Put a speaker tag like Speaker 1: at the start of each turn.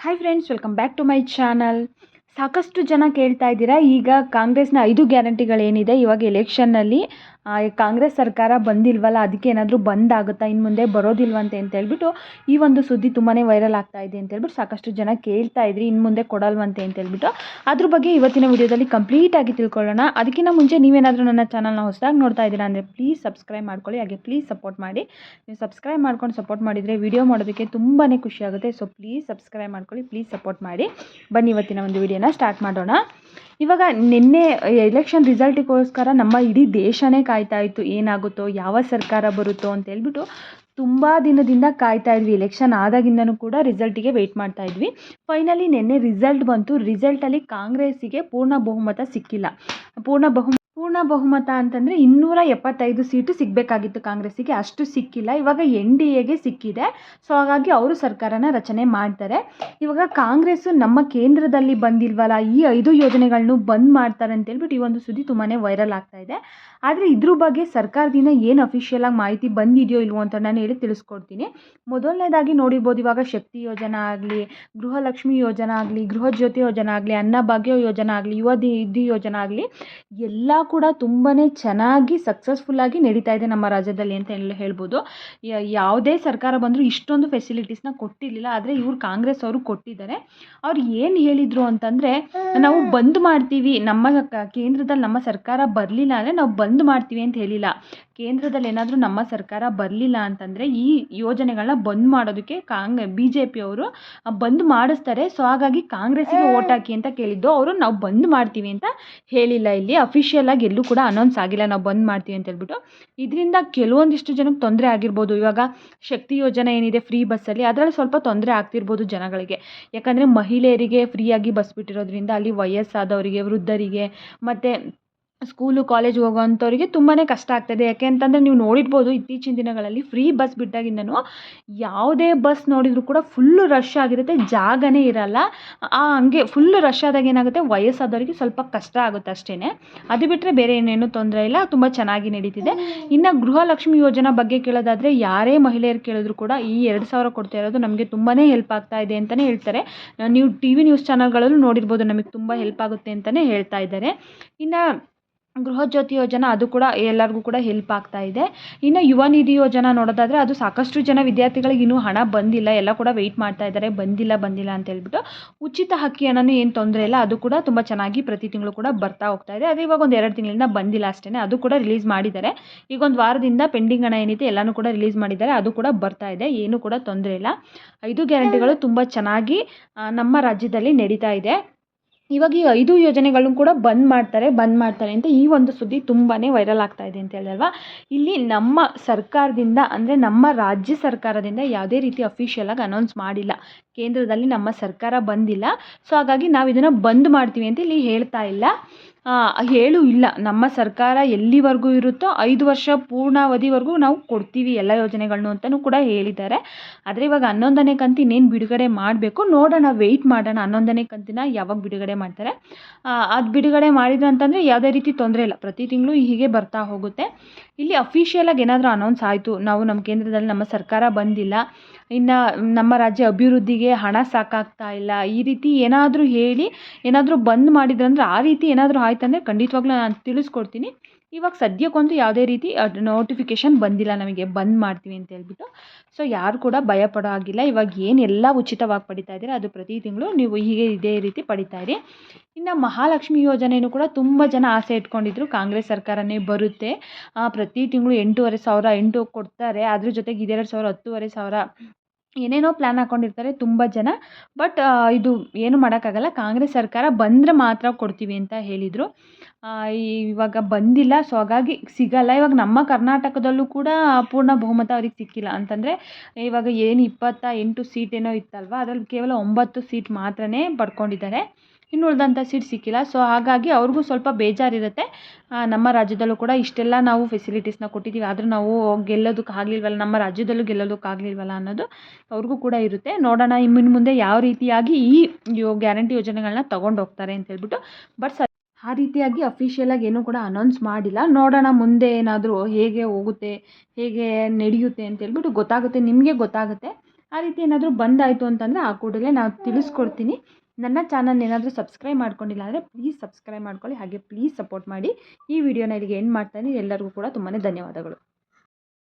Speaker 1: Hi friends welcome back to my channel ಸಾಕಷ್ಟು ಜನ ಕೇಳ್ತಾ ಇದ್ದೀರಾ, ಈಗ ಕಾಂಗ್ರೆಸ್ನ ಐದು ಗ್ಯಾರಂಟಿಗಳೇನಿದೆ ಇವಾಗ ಎಲೆಕ್ಷನ್ನಲ್ಲಿ ಕಾಂಗ್ರೆಸ್ ಸರ್ಕಾರ ಬಂದಿಲ್ವಲ್ಲ, ಅದಕ್ಕೆ ಏನಾದರೂ ಬಂದ್ ಆಗುತ್ತಾ ಇನ್ನು ಮುಂದೆ ಬರೋದಿಲ್ವಂತೆ ಅಂತ ಹೇಳ್ಬಿಟ್ಟು ಈ ಒಂದು ಸುದ್ದಿ ತುಂಬಾ ವೈರಲ್ ಆಗ್ತಾ ಇದೆ ಅಂತ ಹೇಳ್ಬಿಟ್ಟು ಸಾಕಷ್ಟು ಜನ ಕೇಳ್ತಾ ಇದ್ರಿ ಇನ್ನು ಮುಂದೆ ಕೊಡಲ್ವಂತೆ ಅಂತ ಹೇಳ್ಬಿಟ್ಟು. ಅದ್ರ ಬಗ್ಗೆ ಇವತ್ತಿನ ವಿಡಿಯೋದಲ್ಲಿ ಕಂಪ್ಲೀಟಾಗಿ ತಿಳ್ಕೊಳ್ಳೋಣ. ಅದಕ್ಕಿಂತ ಮುಂಚೆ ನೀವೇನಾದರೂ ನನ್ನ ಚಾನಲ್ನ ಹೊಸದಾಗಿ ನೋಡ್ತಾ ಇದ್ದೀರಾ ಅಂದರೆ ಪ್ಲೀಸ್ ಸಬ್ಸ್ಕ್ರೈಬ್ ಮಾಡ್ಕೊಳ್ಳಿ, ಹಾಗೆ ಪ್ಲೀಸ್ ಸಪೋರ್ಟ್ ಮಾಡಿ. ನೀವು ಸಬ್ಸ್ಕ್ರೈಬ್ ಮಾಡ್ಕೊಂಡು ಸಪೋರ್ಟ್ ಮಾಡಿದರೆ ವಿಡಿಯೋ ಮಾಡೋದಕ್ಕೆ ತುಂಬಾ ಖುಷಿ ಆಗುತ್ತೆ. ಸೊ ಪ್ಲೀಸ್ ಸಬ್ಸ್ಕ್ರೈಬ್ ಮಾಡ್ಕೊಳ್ಳಿ ಪ್ಲೀಸ್ ಸಪೋರ್ಟ್ ಮಾಡಿ. ಬನ್ನಿ ಇವತ್ತಿನ ಒಂದು ವಿಡಿಯೋನ ಸ್ಟಾರ್ಟ್ ಮಾಡೋಣ. ಇವಾಗ ನಿನ್ನೆ ಎಲೆಕ್ಷನ್ ರಿಸಲ್ಟಿಗೋಸ್ಕರ ನಮ್ಮ ಇಡೀ ದೇಶನೇ ಕಾಯ್ತಾ ಇತ್ತು ಏನಾಗುತ್ತೋ, ಯಾವ ಸರ್ಕಾರ ಬರುತ್ತೋ ಅಂತ ಹೇಳ್ಬಿಟ್ಟು ತುಂಬ ದಿನದಿಂದ ಕಾಯ್ತಾ ಇದ್ವಿ. ಎಲೆಕ್ಷನ್ ಆದಾಗಿಂದನೂ ಕೂಡ ರಿಸಲ್ಟಿಗೆ ವೆಯ್ಟ್ ಮಾಡ್ತಾ ಇದ್ವಿ. ಫೈನಲಿ ನಿನ್ನೆ ರಿಸಲ್ಟ್ ಬಂತು. ರಿಸಲ್ಟಲ್ಲಿ ಕಾಂಗ್ರೆಸ್ಸಿಗೆ ಪೂರ್ಣ ಬಹುಮತ ಸಿಕ್ಕಿಲ್ಲ. ಪೂರ್ಣ ಬಹು ಬಹುಮತ ಅಂತಂದರೆ ಇನ್ನೂರ ಎಪ್ಪತ್ತೈದು ಸೀಟು ಸಿಗಬೇಕಾಗಿತ್ತು ಕಾಂಗ್ರೆಸ್ಸಿಗೆ. ಅಷ್ಟು ಸಿಕ್ಕಿಲ್ಲ. ಇವಾಗ ಎನ್ ಡಿ ಎಗೆ ಸಿಕ್ಕಿದೆ. ಸೊ ಹಾಗಾಗಿ ಅವರು ಸರ್ಕಾರನ ರಚನೆ ಮಾಡ್ತಾರೆ. ಇವಾಗ ಕಾಂಗ್ರೆಸ್ಸು ನಮ್ಮ ಕೇಂದ್ರದಲ್ಲಿ ಬಂದಿಲ್ವಲ್ಲ, ಈ ಐದು ಯೋಜನೆಗಳನ್ನು ಬಂದ್ ಮಾಡ್ತಾರೆ ಅಂತ ಹೇಳ್ಬಿಟ್ಟು ಈ ಒಂದು ಸುದ್ದಿ ತುಂಬಾ ವೈರಲ್ ಆಗ್ತಾ ಇದೆ. ಆದರೆ ಇದ್ರ ಬಗ್ಗೆ ಸರ್ಕಾರದಿಂದ ಏನು ಅಫಿಷಿಯಲಾಗಿ ಮಾಹಿತಿ ಬಂದಿದೆಯೋ ಇಲ್ವೋ ಅಂತ ನಾನು ಹೇಳಿ ತಿಳಿಸ್ಕೊಡ್ತೀನಿ. ಮೊದಲನೇದಾಗಿ ನೋಡಿರ್ಬೋದು ಇವಾಗ ಶಕ್ತಿ ಯೋಜನಾ ಆಗಲಿ, ಗೃಹಲಕ್ಷ್ಮಿ ಯೋಜನಾ ಆಗಲಿ ಗೃಹ ಜ್ಯೋತಿ ಯೋಜನಾ ಆಗಲಿ ಅನ್ನಭಾಗ್ಯ ಯೋಜನಾ ಆಗಲಿ, ಯುವ ನಿಧಿ ಯೋಜನಾ ಆಗಲಿ, ಎಲ್ಲ ಕೂಡ ತುಂಬಾ ಚೆನ್ನಾಗಿ ಸಕ್ಸಸ್ಫುಲ್ಲಾಗಿ ನಡೀತಾ ಇದೆ ನಮ್ಮ ರಾಜ್ಯದಲ್ಲಿ ಅಂತ ಎಲ್ಲ ಹೇಳ್ಬೋದು. ಯಾವುದೇ ಸರ್ಕಾರ ಬಂದರೂ ಇಷ್ಟೊಂದು ಫೆಸಿಲಿಟೀಸ್ನ ಕೊಟ್ಟಿರಲಿಲ್ಲ, ಆದರೆ ಇವ್ರು ಕಾಂಗ್ರೆಸ್ ಅವರು ಕೊಟ್ಟಿದ್ದಾರೆ. ಅವ್ರು ಏನು ಹೇಳಿದರು ಅಂತಂದರೆ, ನಾವು ಬಂದ್ ಮಾಡ್ತೀವಿ, ನಮ್ಮ ಕೇಂದ್ರದಲ್ಲಿ ನಮ್ಮ ಸರ್ಕಾರ ಬರಲಿಲ್ಲ ಅಂದರೆ ನಾವು ಬಂದ್ ಮಾಡ್ತೀವಿ ಅಂತ ಹೇಳಿಲ್ಲ. ಕೇಂದ್ರದಲ್ಲಿ ಏನಾದರೂ ನಮ್ಮ ಸರ್ಕಾರ ಬರಲಿಲ್ಲ ಅಂತಂದರೆ ಈ ಯೋಜನೆಗಳನ್ನ ಬಂದ್ ಮಾಡೋದಕ್ಕೆ ಕಾಂಗ್ ಬಿ ಜೆ ಪಿಯವರು ಬಂದ್ ಮಾಡಿಸ್ತಾರೆ. ಸೊ ಹಾಗಾಗಿ ಕಾಂಗ್ರೆಸ್ಸಿಗೆ ಓಟ್ ಹಾಕಿ ಅಂತ ಕೇಳಿದ್ದು ಅವರು ನಾವು ಬಂದ್ ಮಾಡ್ತೀವಿ ಅಂತ ಹೇಳಿಲ್ಲ ಇಲ್ಲಿ. ಅಫಿಷಿಯಲಾಗಿ ಎಲ್ಲೂ ಕೂಡ ಅನೌನ್ಸ್ ಆಗಿಲ್ಲ ನಾವು ಬಂದ್ ಮಾಡ್ತೀವಿ ಅಂತ ಹೇಳ್ಬಿಟ್ಟು. ಇದರಿಂದ ಕೆಲವೊಂದಿಷ್ಟು ಜನಕ್ಕೆ ತೊಂದರೆ ಆಗಿರ್ಬೋದು. ಇವಾಗ ಶಕ್ತಿ ಯೋಜನೆ ಏನಿದೆ ಫ್ರೀ ಬಸ್ಸಲ್ಲಿ ಅದರಲ್ಲಿ ಸ್ವಲ್ಪ ತೊಂದರೆ ಆಗ್ತಿರ್ಬೋದು ಜನಗಳಿಗೆ. ಯಾಕಂದರೆ ಮಹಿಳೆಯರಿಗೆ ಫ್ರೀಯಾಗಿ ಬಸ್ ಬಿಟ್ಟಿರೋದ್ರಿಂದ ಅಲ್ಲಿ ವಯಸ್ಸಾದವರಿಗೆ ವೃದ್ಧರಿಗೆ ಮತ್ತು ಸ್ಕೂಲು, ಕಾಲೇಜ್ ಹೋಗೋವಂಥವ್ರಿಗೆ ತುಂಬಾ ಕಷ್ಟ ಆಗ್ತದೆ. ಯಾಕೆ ಅಂತಂದರೆ ನೀವು ನೋಡಿರ್ಬೋದು ಇತ್ತೀಚಿನ ದಿನಗಳಲ್ಲಿ ಫ್ರೀ ಬಸ್ ಬಿಟ್ಟಾಗಿಂದನೂ ಯಾವುದೇ ಬಸ್ ನೋಡಿದರೂ ಕೂಡ ಫುಲ್ಲು ರಶ್ ಆಗಿರುತ್ತೆ, ಜಾಗನೇ ಇರಲ್ಲ. ಆ ಹಂಗೆ ಫುಲ್ ರಶ್ ಆದಾಗ ಏನಾಗುತ್ತೆ? ವಯಸ್ಸಾದವರಿಗೆ ಸ್ವಲ್ಪ ಕಷ್ಟ ಆಗುತ್ತೆ ಅಷ್ಟೇ ಅದು ಬಿಟ್ಟರೆ ಬೇರೆ ಏನೇನು ತೊಂದರೆ ಇಲ್ಲ, ತುಂಬ ಚೆನ್ನಾಗಿ ನಡೀತಿದೆ. ಇನ್ನು ಗೃಹಲಕ್ಷ್ಮಿ ಯೋಜನಾ ಬಗ್ಗೆ ಕೇಳೋದಾದರೆ ಯಾರೇ ಮಹಿಳೆಯರು ಕೇಳಿದ್ರು ಕೂಡ ಈ ಎರಡು ಸಾವಿರ ಕೊಡ್ತಾ ಇರೋದು ನಮಗೆ ತುಂಬಾ ಹೆಲ್ಪ್ ಆಗ್ತಾ ಇದೆ ಅಂತಲೇ ಹೇಳ್ತಾರೆ. ನೀವು ಟಿ ವಿ ನ್ಯೂಸ್ ಚಾನಲ್ಗಳಲ್ಲೂ ನೋಡಿರ್ಬೋದು ನಮಗೆ ತುಂಬ ಹೆಲ್ಪ್ ಆಗುತ್ತೆ ಅಂತಲೇ ಹೇಳ್ತಾ ಇದ್ದಾರೆ. ಇನ್ನು ಗೃಹ ಯೋಜನೆ ಯೋಜನಾ ಅದು ಕೂಡ ಎಲ್ಲರಿಗೂ ಕೂಡ ಹೆಲ್ಪ್ ಆಗ್ತಾ ಇದೆ. ಇನ್ನು ಯುವ ನಿಧಿ ಯೋಜನಾ ನೋಡೋದಾದರೆ ಅದು ಸಾಕಷ್ಟು ಜನ ವಿದ್ಯಾರ್ಥಿಗಳಿಗೆ ಇನ್ನೂ ಹಣ ಬಂದಿಲ್ಲ, ಎಲ್ಲ ಕೂಡ ವೆಯ್ಟ್ ಮಾಡ್ತಾ ಇದ್ದಾರೆ, ಬಂದಿಲ್ಲ ಬಂದಿಲ್ಲ ಅಂತ ಹೇಳ್ಬಿಟ್ಟು ಉಚಿತ ಹಕ್ಕಿ ಹಣನೂ ಏನು ತೊಂದರೆ ಇಲ್ಲ, ಅದು ಕೂಡ ತುಂಬ ಚೆನ್ನಾಗಿ ಪ್ರತಿ ತಿಂಗಳು ಕೂಡ ಬರ್ತಾ ಹೋಗ್ತಾ ಇದೆ. ಅದು ಇವಾಗ ಒಂದು ಎರಡು ತಿಂಗಳಿಂದ ಬಂದಿಲ್ಲ ಅಷ್ಟೇ ಅದು ಕೂಡ ರಿಲೀಸ್ ಮಾಡಿದ್ದಾರೆ. ಈಗ ಒಂದು ವಾರದಿಂದ ಪೆಂಡಿಂಗ್ ಹಣ ಏನಿದೆ ಎಲ್ಲನೂ ಕೂಡ ರಿಲೀಸ್ ಮಾಡಿದ್ದಾರೆ, ಅದು ಕೂಡ ಬರ್ತಾ ಇದೆ, ಏನೂ ಕೂಡ ತೊಂದರೆ ಇಲ್ಲ. ಐದು ಗ್ಯಾರಂಟಿಗಳು ತುಂಬ ಚೆನ್ನಾಗಿ ನಮ್ಮ ರಾಜ್ಯದಲ್ಲಿ ನಡೀತಾ ಇದೆ. ಇವಾಗ ಈ ಐದು ಯೋಜನೆಗಳನ್ನು ಕೂಡ ಬಂದ್ ಮಾಡ್ತಾರೆ ಬಂದ್ ಮಾಡ್ತಾರೆ ಅಂತ ಈ ಒಂದು ಸುದ್ದಿ ತುಂಬಾ ವೈರಲ್ ಆಗ್ತಾ ಇದೆ ಅಂತ ಹೇಳಿದಲ್ವಾ ಇಲ್ಲಿ ನಮ್ಮ ಸರ್ಕಾರದಿಂದ ಅಂದರೆ ನಮ್ಮ ರಾಜ್ಯ ಸರ್ಕಾರದಿಂದ ಯಾವುದೇ ರೀತಿ ಅಫಿಷಿಯಲಾಗಿ ಅನೌನ್ಸ್ ಮಾಡಿಲ್ಲ. ಕೇಂದ್ರದಲ್ಲಿ ನಮ್ಮ ಸರ್ಕಾರ ಬಂದಿಲ್ಲ. ಸೊ ಹಾಗಾಗಿ ನಾವು ಇದನ್ನು ಬಂದ್ ಮಾಡ್ತೀವಿ ಅಂತ ಇಲ್ಲಿ ಹೇಳ್ತಾ ಇಲ್ಲ. ಹೇಳೂ, ಇಲ್ಲ, ನಮ್ಮ ಸರ್ಕಾರ ಎಲ್ಲಿವರೆಗೂ ಇರುತ್ತೋ ಐದು ವರ್ಷ ಪೂರ್ಣಾವಧಿವರೆಗೂ ನಾವು ಕೊಡ್ತೀವಿ ಎಲ್ಲ ಯೋಜನೆಗಳನ್ನು ಅಂತಲೂ ಕೂಡ ಹೇಳಿದ್ದಾರೆ. ಆದರೆ ಇವಾಗ ಹನ್ನೊಂದನೇ ಕಂತು ಇನ್ನೇನು ಬಿಡುಗಡೆ ಮಾಡಬೇಕು? ನೋಡೋಣ ವೆಯ್ಟ್ ಮಾಡೋಣ. ಹನ್ನೊಂದನೇ ಕಂತಿನ ಯಾವಾಗ ಬಿಡುಗಡೆ ಮಾಡ್ತಾರೆ? ಅದು ಬಿಡುಗಡೆ ಮಾಡಿದ್ರು ಅಂತಂದರೆ ಯಾವುದೇ ರೀತಿ ತೊಂದರೆ ಇಲ್ಲ. ಪ್ರತಿ ತಿಂಗಳು ಹೀಗೆ ಬರ್ತಾ ಹೋಗುತ್ತೆ. ಇಲ್ಲಿ ಅಫಿಷಿಯಲಾಗಿ ಏನಾದರೂ ಅನೌನ್ಸ್ ಆಯಿತು. ನಾವು ನಮ್ಮ ಕೇಂದ್ರದಲ್ಲಿ ನಮ್ಮ ಸರ್ಕಾರ ಬಂದಿಲ್ಲ. ಇನ್ನು ನಮ್ಮ ರಾಜ್ಯ ಅಭಿವೃದ್ಧಿಗೆ ಹಣ ಸಾಕಾಗ್ತಾ ಇಲ್ಲ. ಈ ರೀತಿ ಏನಾದರೂ ಹೇಳಿ, ಏನಾದರೂ ಬಂದ್ ಮಾಡಿದ್ರಂದ್ರೆ ಆ ರೀತಿ ಏನಾದರೂ ಆಯ್ತಂದರೆ ಖಂಡಿತವಾಗ್ಲೂ ನಾನು ತಿಳಿಸ್ಕೊಡ್ತೀನಿ. ಇವಾಗ ಸದ್ಯಕ್ಕಂತೂ ಯಾವುದೇ ರೀತಿ ನೋಟಿಫಿಕೇಷನ್ ಬಂದಿಲ್ಲ ನಮಗೆ. ಬಂದ್ ಮಾಡ್ತೀವಿ ಅಂತ ಹೇಳ್ಬಿಟ್ಟು. ಸೊ ಯಾರು ಕೂಡ ಭಯ ಪಡೋ ಹಾಗಿಲ್ಲ. ಇವಾಗ ಏನೆಲ್ಲ ಉಚಿತವಾಗಿ ಪಡಿತಾ ಇದ್ದೀರಾ, ಅದು ಪ್ರತಿ ತಿಂಗಳು ನೀವು ಹೀಗೆ ಇದೇ ರೀತಿ ಪಡಿತಾ ಇರಿ. ಇನ್ನು ಮಹಾಲಕ್ಷ್ಮಿ ಯೋಜನೆಯೂ ಕೂಡ ತುಂಬ ಜನ ಆಸೆ ಇಟ್ಕೊಂಡಿದ್ರು. ಕಾಂಗ್ರೆಸ್ ಸರ್ಕಾರನೇ ಬರುತ್ತೆ. ಪ್ರತಿ ತಿಂಗಳು ಎಂಟೂವರೆ ಸಾವಿರ, ಎಂಟು ಕೊಡ್ತಾರೆ. ಅದ್ರ ಜೊತೆಗೆ ಇದೆರಡು ಸಾವಿರ, ಹತ್ತುವರೆ ಸಾವಿರ ಏನೇನೋ ಪ್ಲ್ಯಾನ್ ಹಾಕ್ಕೊಂಡಿರ್ತಾರೆ ತುಂಬ ಜನ. ಬಟ್ ಇದು ಏನು ಮಾಡೋಕ್ಕಾಗಲ್ಲ. ಕಾಂಗ್ರೆಸ್ ಸರ್ಕಾರ ಬಂದರೆ ಮಾತ್ರ ಕೊಡ್ತೀವಿ ಅಂತ ಹೇಳಿದರು. ಇವಾಗ ಬಂದಿಲ್ಲ. ಸೊ ಹಾಗಾಗಿ ಸಿಗಲ್ಲ. ಇವಾಗ ನಮ್ಮ ಕರ್ನಾಟಕದಲ್ಲೂ ಕೂಡ ಪೂರ್ಣ ಬಹುಮತ ಅವ್ರಿಗೆ ಸಿಕ್ಕಿಲ್ಲ. ಅಂತಂದರೆ, ಇವಾಗ ಏನು ಇಪ್ಪತ್ತ ಎಂಟು ಸೀಟ್ ಏನೋ ಇತ್ತಲ್ವ? ಅದ್ರಲ್ಲಿ ಕೇವಲ ಒಂಬತ್ತು ಸೀಟ್ ಮಾತ್ರನೇ ಪಡ್ಕೊಂಡಿದ್ದಾರೆ. ಇನ್ನು ಉಳಿದಂಥ ಸೀಟ್ ಸಿಕ್ಕಿಲ್ಲ. ಸೊ ಹಾಗಾಗಿ ಅವ್ರಿಗೂ ಸ್ವಲ್ಪ ಬೇಜಾರಿರುತ್ತೆ. ನಮ್ಮ ರಾಜ್ಯದಲ್ಲೂ ಕೂಡ ಇಷ್ಟೆಲ್ಲ ನಾವು ಫೆಸಿಲಿಟೀಸ್ನ ಕೊಟ್ಟಿದ್ದೀವಿ. ಆದರೂ ನಾವು ಗೆಲ್ಲೋದಕ್ಕೆ ಆಗಲಿಲ್ವಲ್ಲ, ನಮ್ಮ ರಾಜ್ಯದಲ್ಲೂ ಗೆಲ್ಲೋದಕ್ಕೆ ಆಗಲಿಲ್ವಲ್ಲ ಅನ್ನೋದು ಅವ್ರಿಗೂ ಕೂಡ ಇರುತ್ತೆ. ನೋಡೋಣ ಇನ್ನು ಮುಂದೆ ಯಾವ ರೀತಿಯಾಗಿ ಈ ಗ್ಯಾರಂಟಿ ಯೋಜನೆಗಳನ್ನ ತೊಗೊಂಡು ಹೋಗ್ತಾರೆ ಅಂತ ಹೇಳ್ಬಿಟ್ಟು. ಬಟ್ ಆ ರೀತಿಯಾಗಿ ಅಫಿಷಿಯಲಾಗಿ ಏನೂ ಕೂಡ ಅನೌನ್ಸ್ ಮಾಡಿಲ್ಲ. ನೋಡೋಣ ಮುಂದೆ ಏನಾದರೂ ಹೇಗೆ ಹೋಗುತ್ತೆ, ಹೇಗೆ ನಡೆಯುತ್ತೆ ಅಂತ ಹೇಳ್ಬಿಟ್ಟು ಗೊತ್ತಾಗುತ್ತೆ, ನಿಮಗೆ ಗೊತ್ತಾಗುತ್ತೆ. ಆ ರೀತಿ ಏನಾದರೂ ಬಂದಾಯಿತು ಅಂತಂದರೆ ಆ ಕೂಡಲೇ ನಾವು ತಿಳಿಸ್ಕೊಡ್ತೀನಿ. ನನ್ನ ಚಾನಲ್ ಏನಾದರೂ ಸಬ್ಸ್ಕ್ರೈಬ್ ಮಾಡ್ಕೊಂಡಿಲ್ಲ ಅಂದರೆ ಪ್ಲೀಸ್ ಸಬ್ಸ್ಕ್ರೈಬ್ ಮಾಡ್ಕೊಳ್ಳಿ. ಹಾಗೆ ಪ್ಲೀಸ್ ಸಪೋರ್ಟ್ ಮಾಡಿ. ಈ ವಿಡಿಯೋನ ಇಲ್ಲಿಗೆ ಎಂಡ್ ಮಾಡ್ತಾನೆ ಎಲ್ಲರಿಗೂ ಕೂಡ ತುಂಬಾ ಧನ್ಯವಾದಗಳು.